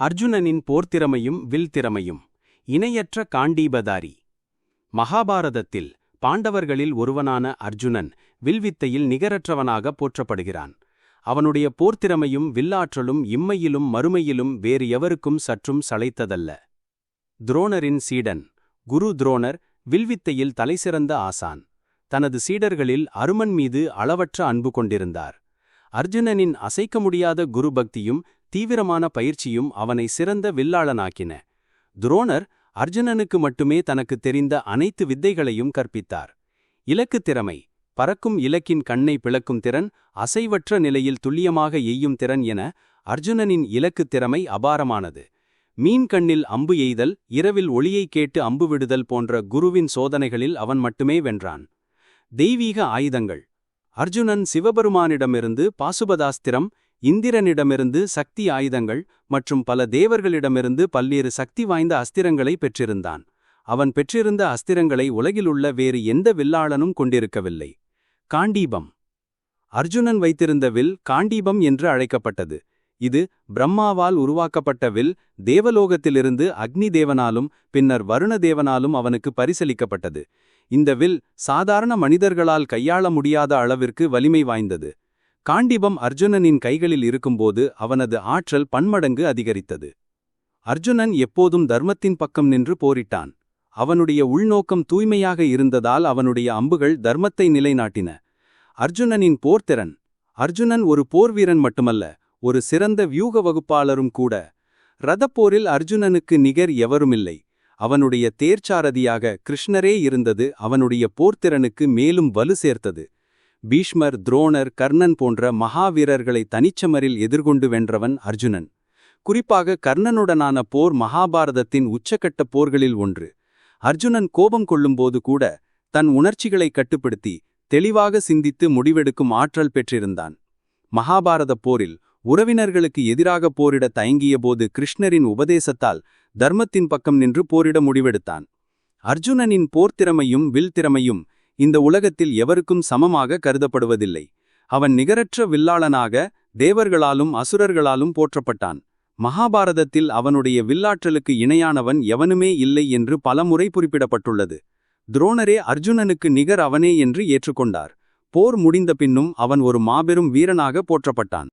அர்ஜுனனின் போர்த்திறமையும் will திறமையும் இணையற்ற காண்டீபதாரி. மகாபாரதத்தில் பாண்டவர்களில் ஒருவனான அர்ஜுனன் வில்வித்தையில் நிகரற்றவனாக போற்றப்படுகிறான். அவனுடைய போர்த்திறமையும் வில்லாற்றலும் இம்மையிலும் மறுமையிலும் வேறு எவருக்கும் சற்றும் சளைத்ததல்ல. துரோணரின் சீடன் குரு துரோணர் வில்வித்தையில் தலைசிறந்த ஆசான். தனது சீடர்களில் அருமன் மீது அளவற்ற அன்பு கொண்டிருந்தார். அர்ஜுனனின் அசைக்க முடியாத குருபக்தியும் தீவிரமான பயிற்சியும் அவனை சிறந்த வில்லாளனாக்கின. துரோணர் அர்ஜுனனுக்கு மட்டுமே தனக்கு தெரிந்த அனைத்து வித்தைகளையும் கற்பித்தார். இலக்கு திறமை பறக்கும் இலக்கின் கண்ணை பிளக்கும் திறன் அசைவற்ற நிலையில் துல்லியமாக எய்யும் திறன் என அர்ஜுனனின் இலக்கு திறமை அபாரமானது. மீன் கண்ணில் அம்பு எய்தல் இரவில் ஒளியை கேட்டு அம்பு விடுதல் போன்ற குருவின் சோதனைகளில் அவன் மட்டுமே வென்றான். தெய்வீக ஆயுதங்கள். அர்ஜுனன் சிவபெருமானிடமிருந்து பாசுபதாஸ்திரம் இந்திரனிடமிருந்து சக்தி ஆயுதங்கள் மற்றும் பல தேவர்களிடமிருந்து பல்வேறு சக்தி வாய்ந்த அஸ்திரங்களை பெற்றிருந்தான். அவன் பெற்றிருந்த அஸ்திரங்களை உலகிலுள்ள வேறு எந்த வில்லாளனும் கொண்டிருக்கவில்லை. காண்டீபம். அர்ஜுனன் வைத்திருந்த வில் காண்டீபம் என்று அழைக்கப்பட்டது. இது பிரம்மாவால் உருவாக்கப்பட்ட வில் தேவலோகத்திலிருந்து அக்னி தேவனாலும் பின்னர் வருண தேவனாலும் அவனுக்கு பரிசளிக்கப்பட்டது. இந்த வில் சாதாரண மனிதர்களால் கையாள முடியாத அளவிற்கு வலிமை வாய்ந்தது. காண்டிபம் அர்ஜுனனின் கைகளில் இருக்கும்போது அவனது ஆற்றல் பன்மடங்கு அதிகரித்தது. அர்ஜுனன் எப்போதும் தர்மத்தின் பக்கம் நின்று போரிட்டான். அவனுடைய உள்நோக்கம் தூய்மையாக இருந்ததால் அவனுடைய அம்புகள் தர்மத்தை நிலைநாட்டின. அர்ஜுனனின் போர்த்திறன். அர்ஜுனன் ஒரு போர்வீரன் மட்டுமல்ல ஒரு சிறந்த வியூக வகுப்பாளரும் கூட. ரதப்போரில் அர்ஜுனனுக்கு நிகர் எவருமில்லை. அவனுடைய தேர்ச்சாரதியாக கிருஷ்ணரே இருந்தது அவனுடைய போர்த்திறனுக்கு மேலும் வலு சேர்த்தது. பீஷ்மர் துரோணர் கர்ணன் போன்ற மகாவீரர்களை தனிச்சமரில் எதிர்கொண்டு வென்றவன் அர்ஜுனன். குறிப்பாக கர்ணனுடனான போர் மகாபாரதத்தின் உச்சக்கட்ட போர்களில் ஒன்று. அர்ஜுனன் கோபம் கொள்ளும்போது கூட தன் உணர்ச்சிகளை கட்டுப்படுத்தி தெளிவாக சிந்தித்து முடிவெடுக்கும் ஆற்றல் பெற்றிருந்தான். மகாபாரத போரில் உறவினர்களுக்கு எதிராக போரிட தயங்கியபோது கிருஷ்ணரின் உபதேசத்தால் தர்மத்தின் பக்கம் நின்று போரிட முடிவெடுத்தான். அர்ஜுனனின் போர்த்திறமையும் வில் திறமையும் இந்த உலகத்தில் எவருக்கும் சமமாக கருதப்படுவதில்லை. அவன் நிகரற்ற வில்லாளனாக தேவர்களாலும் அசுரர்களாலும் போற்றப்பட்டான். மகாபாரதத்தில் அவனுடைய வில்லாற்றலுக்கு இணையானவன் எவனுமே இல்லை என்று பலமுறை குறிப்பிடப்பட்டுள்ளது. துரோணரே அர்ஜுனனுக்கு நிகர் அவனே என்று ஏற்றுக்கொண்டார். போர் முடிந்த பின்னும் அவன் ஒரு மாபெரும் வீரனாக போற்றப்பட்டான்.